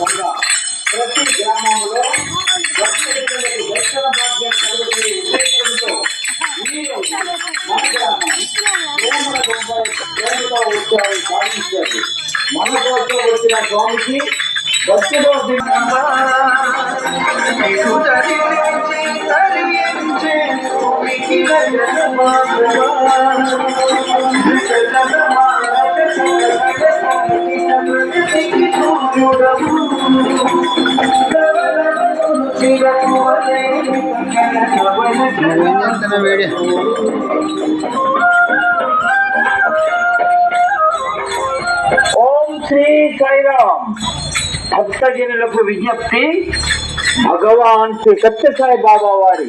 వంద ప్రతి గ్రామంలో భక్తులకు దర్శన భాగ్యం కలుగుతుంది ఉద్దేశంతో మీరు మన గ్రామం ప్రేమల గొప్ప ప్రేమతో వచ్చారు సాధించారు. మన కోసం వచ్చిన స్వామికి భక్తిలో నువ్వేం ఓం శ్రీ సాయిరామ్. భక్తజనులకు విజ్ఞప్తి భగవాన్ శ్రీ సత్యసాయి బాబా వారి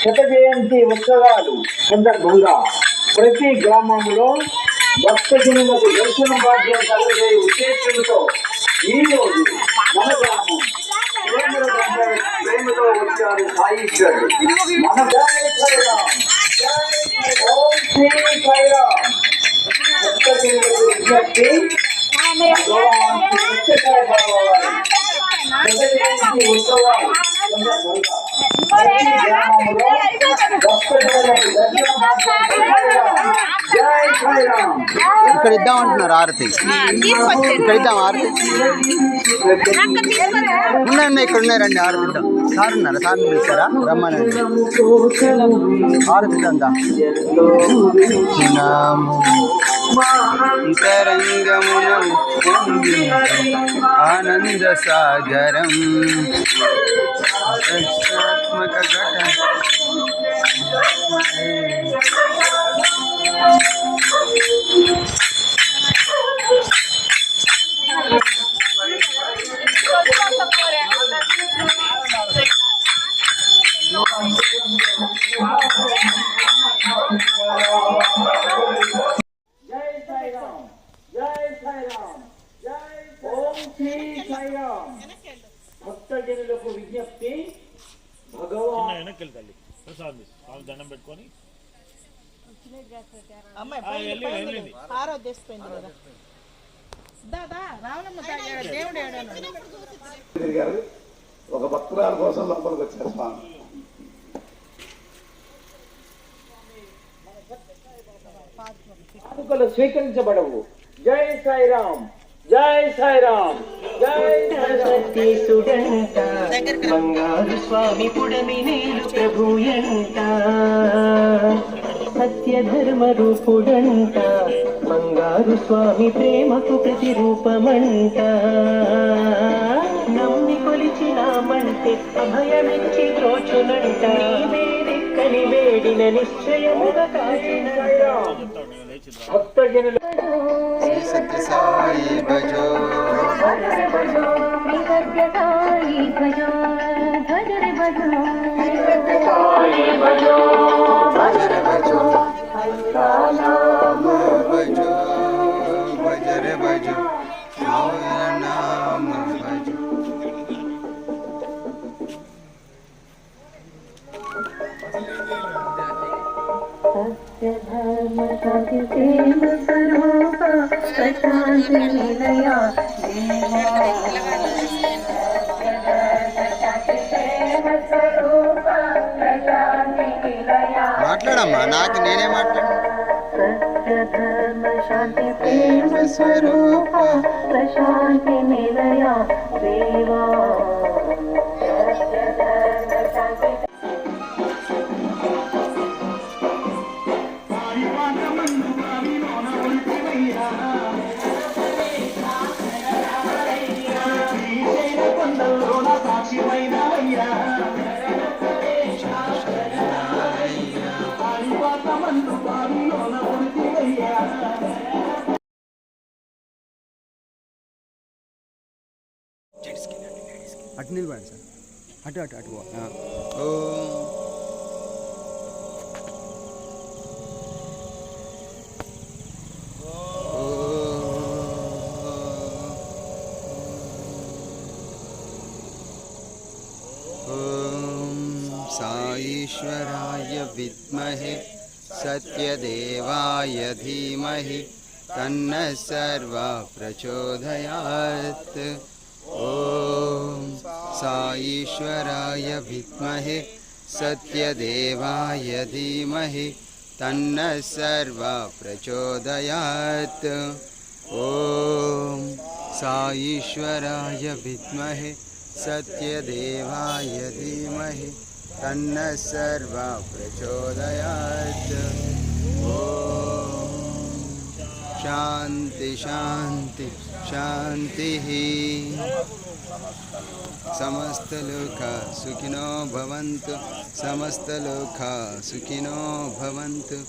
శత జయంతి ఉత్సవాలు సందర్భంగా ప్రతి గ్రామంలో భక్తజనులకు దర్శన భాగ్యం కలిగే ఉద్దేశంతో ఈ రోజు మన గ్రామం ప్రేమల గంట ప్రేమతో వచ్చారు సాయిశ్వరుడు మన ఇద్దాం అంటున్నారు ఆరతి. ఇక్కడ ఇద్దాం ఆరతి. ఉన్నాయి ఇక్కడ ఉన్నాయి రండి ఆరతి ఇద్దాం సార్ ఉన్నారా సార్ పిలిచారా? రమ్మని ఆరతి అంతరంగమున ఆనంద సాగరం. ఆత్మక ఘట. జై సాయిరామ్ జై సాయిరామ్ జై ఓం శ్రీ సాయిరామ్ భక్తజనులకు విజ్ఞప్తి భగవాన్ వెనక్కి తల్లి ప్రసాద్ స్వామి దండం పెట్టుకొని అమ్మాయి ఆ, వెళ్ళి వెళ్ళింది ఆరోగ్యపోయింది కదా తిరిగారు ఒక భక్తురాల కోసం లోపలికి వచ్చారు స్వామి. కానుకలు స్వీకరించబడవు. జై సాయిరామ్ జై సాయిరామ్ జై సాయిరామ్. సతీసుడంట బంగారు స్వామి పుడమి నీలు ప్రభుయంట సత్యధర్మ రూపుడంట బంగారు స్వామి ప్రేమకు ప్రతిరూపమంట. నమ్మి కొలిచినామంటే అభయమిచ్చి దిక్కని వేడిన నిశ్చయముగా భక్తజనులు భజో. భజర భజో మౌన నామ భజో సత్యధర్మ శాంతి ప్రేమ మాట్లాడమ్మా నాకు నేనే మాట్లాడు शान्ति प्रे प्रशान्ति निलया देव అటు నిలబడండి సార్ అటు అటు అటు పో. ఆ. ఓం ॐ साईश्वराय विद्महे सत्यदेवाय धीमहि तन्नः सर्वा प्रचोदयात् ॐ साईश्वराय विद्महे सत्यदेवाय धीमहि तन्नः सर्वा प्रचोदयात्। ॐ साईश्वराय विद्महे सत्यदेवाय धीमहि तन्नः सर्वा प्रचोदयात्। ॐ शान्ति शान्ति शान्तिः समस्तलोका सुखिनो भवन्तु, समस्तलोका सुखिनो भवन्तु,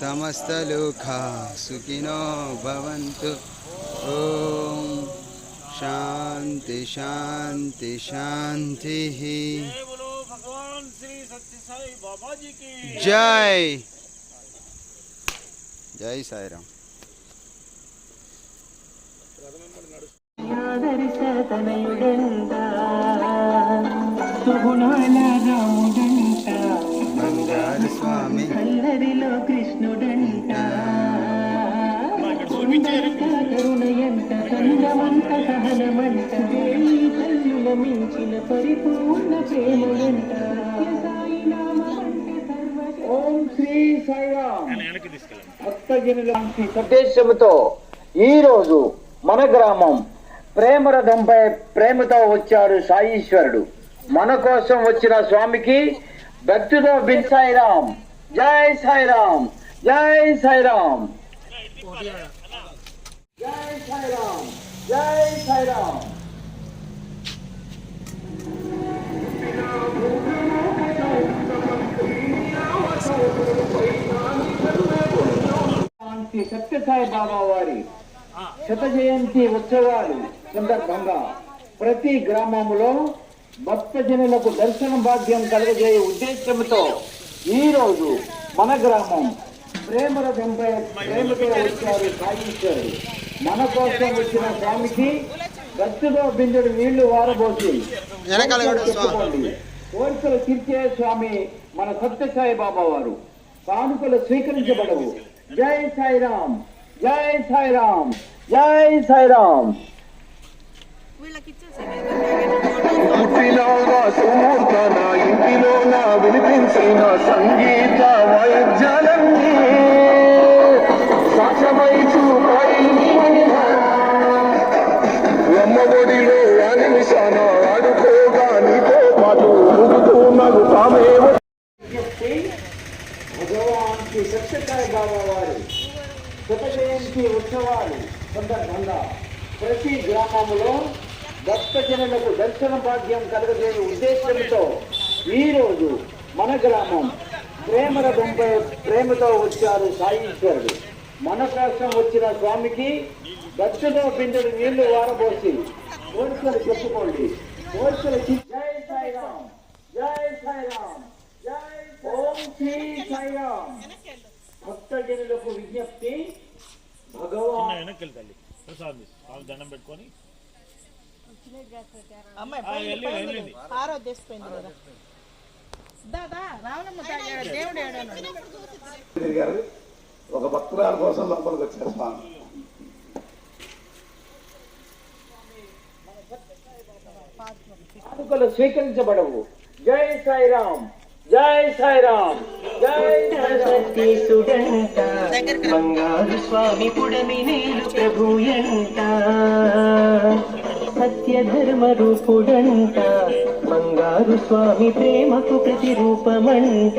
समस्तलोका सुखिनो भवन्तु। ॐ शान्ति शान्ति, शान्तिः। जय। सत्य साई बाबा जी సుగుణాల రాముడంట బంగారు స్వామి కల్లరిలో కృష్ణుడంట. కరుణయంట కందమంత సహనమంట దేవి తల్లుల మించిన పరిపూర్ణ ప్రేమయంట ఓం శ్రీ సాయిరామ్. ఆయన వెనక్కి తీసుకెళ్ళండి భక్తజనులాంటి ఉద్దేశంతో ఈ రోజు మన గ్రామం ప్రేమరథంపై ప్రేమతో వచ్చాడు సాయీశ్వరుడు మన కోసం వచ్చిన స్వామికి భక్తితో బిన్ సాయిరామ్. జై సాయిరామ్. జై సాయిరామ్. జై సాయిరామ్. జై సాయిరామ్. శ్రీ సత్యసాయి బాబా వారి శత జయంతి ఉత్సవాలు సందర్భంగా ప్రతి గ్రామంలో భక్తజనులకు దర్శన భాగ్యం కలుగజేయ ఉద్దేశంతో ఈ రోజు మన గ్రామం ప్రేమతో వచ్చారు సాయీశ్వరుడు. మన కోసం వచ్చిన స్వామికి భక్తితో బిందుడు నీళ్ళు వారబోసి. కోరికలు తీర్చే స్వామి మన సత్యసాయి బాబా వారు. కానుకలు స్వీకరించబడవు. జై సాయిరామ్ జై సాయిరామ్ జై సాయిరామ్. వీళ్ళకి సంగీత వైద్యాలన్నీ సాక్షమై చూపాయి అమ్మఒడిలో ఆ నిమిషాన ఆడుకోగా నీతో పాటు ఊగుతూ నవ్వుతామేమో విజ్ఞప్తి భగవాన్ సత్యసాయి బాబా వారి శత జయంతి ఉత్సవాలు సందర్భంగా ప్రతి గ్రామంలో భక్తజనులకు దర్శన భాగ్యం కలగజేయ ఉద్దేశంతో ఈ రోజు మన గ్రామం ప్రేమరథంపై ప్రేమతో వచ్చారు సాయీశ్వరుడు మన కోసం వచ్చిన స్వామికి భక్తితో బిందెడు నీళ్ళు వారబోసి కోరికలు చెప్పుకోండి. కోరికలు జై సాయిరామ్. జై సాయిరామ్. జై ఓం శ్రీ సాయిరామ్. భక్తజనులకు విజ్ఞప్తి భగవాన్ దండం పెట్టుకొని. అమ్మాయి. ఆరో కదా. తిరిగారు ఒక భక్తురాల కోసం లోపలికి వచ్చారు స్వామి. కానుకలు స్వీకరించబడవు. జై సాయిరామ్ జై సాయిరామ్ జై బంగారు స్వామి పుడమి నేలు ప్రభుయంట సత్యధర్మ రూపుడంట. బంగారు స్వామి ప్రేమకు ప్రతిరూపమంట.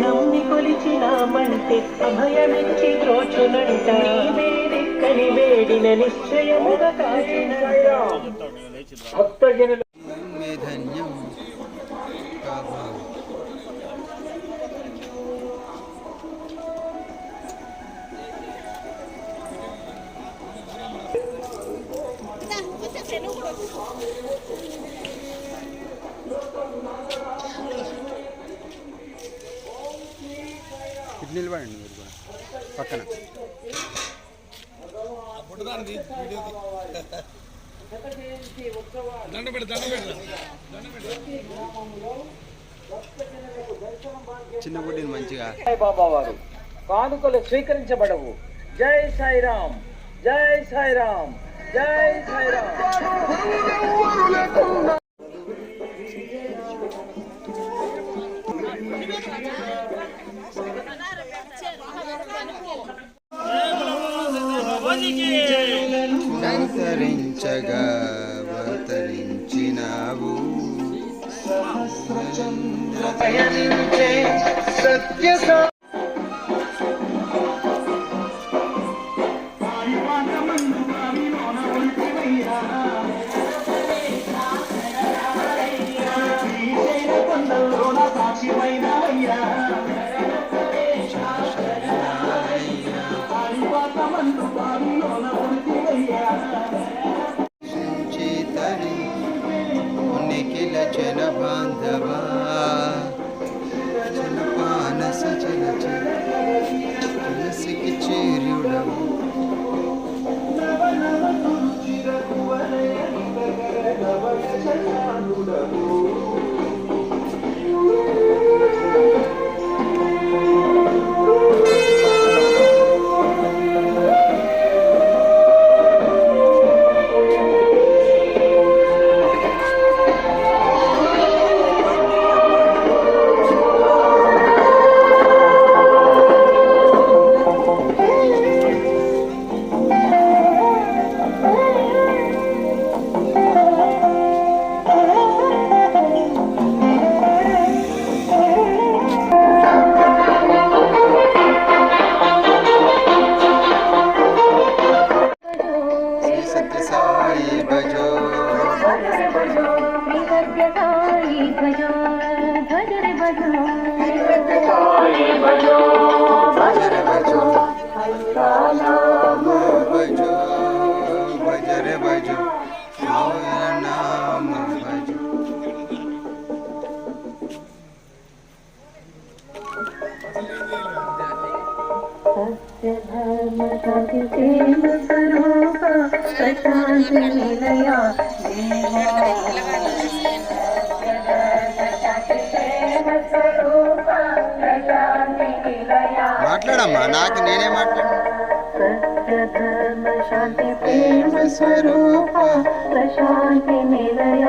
నమ్మి కొలిచినామంటే అభయమిచ్చి త్రోచునంట. వేదిక్కని వేడిన నిశ్చయముగా కాచినంట చెప్తాడు ఇటు నిలబడండి మీరు కూడా పక్కన. చిన్న బుడ్డిని మంచిగా. బాబా వారు కానుకలు స్వీకరించబడవు. జై సాయిరామ్ జై సాయిరామ్ జై సాయిరామ్. శ్రీ మాట్లాడమ్మా నాకు నేనే మాట్లాడు స్వరూప ప్రశాంతి నిలయ.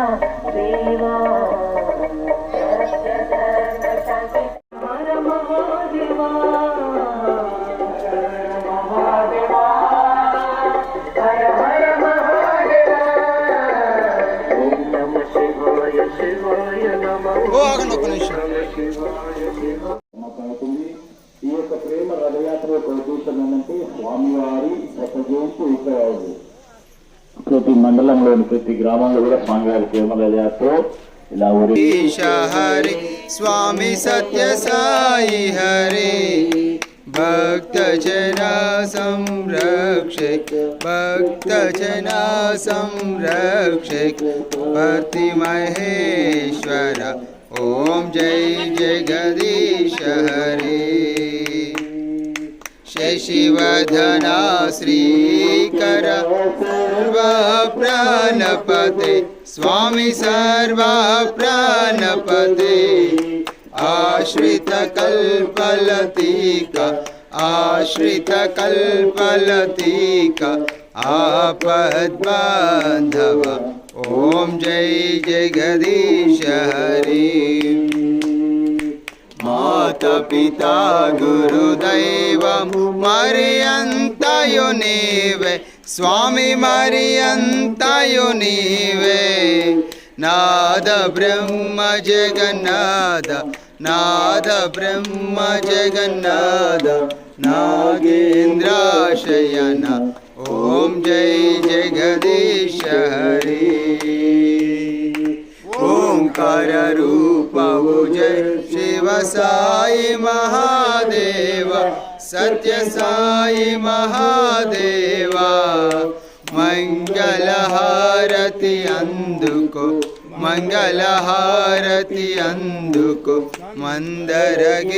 ప్రతి గ్రామంలో కూడా స్వామివారి ప్రేమ రథయాత్ర ఇలా ఊరి ఈశ హరి స్వామి సత్య సాయి హరి భక్త జన సంరక్షక్ భక్త జన సంరక్షక్ భక్తి మహేశ్వర ఓం జై शिवधना श्रीकर सर्वप्राणपते स्वामी सर्वप्राणपते। आश्रितकल्पलतीक आश्रितकल्पलतीक आपद्बान्धव। ॐ जय जगदीश हरि। पिता गुरुदैव मर्यन्तयु नैव। स्वामी मर्यन्तयु नीवे। नाद ब्रह्म जगन्नाद नाद ब्रह्म जगन्नाद नागेन्द्राशयन। ॐ जय जगदीश हरि। ओङ्काररूपौ जय शिवसायि महादेव सत्यसायि महादेव। मङ्गलहारति अन्धुको मङ्गलहारति अन्धुको मन्दरगिरिधारि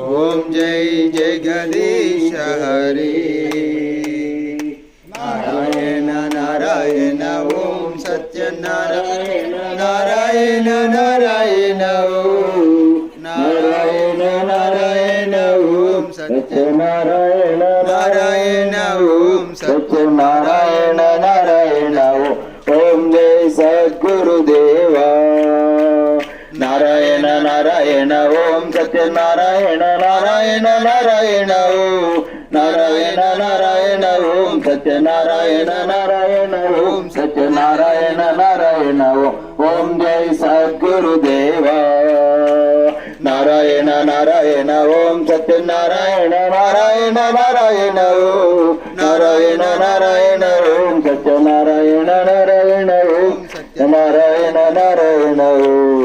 ॐ जय जगदीश गणेश हरि। नारायण नारायण। నారాయణ నారాయణ ఓం నారాయణ నారాయణ ఓం సత్యనారాయణ నారాయణ ఓం సత్యనారాయణ నారాయణ ఓం జై సద్గురుదేవా. నారాయణ నారాయణ ఓం సత్యనారాయణ నారాయణ నారాయణ ఓం నారాయణ నారాయణ ఓం సత్యనారాయణ నారాయణ ఓం సత్యనారాయణ నారాయణ ఓం ఓం జై సద్గురుదేవ. నారాయణ నారాయణ ఓం సత్యనారాయణ నారాయణ నారాయణ ఓం నారాయణ నారాయణ ఓం సత్యనారాయణ నారాయణ ఓం నారాయణ నారాయణ ఓం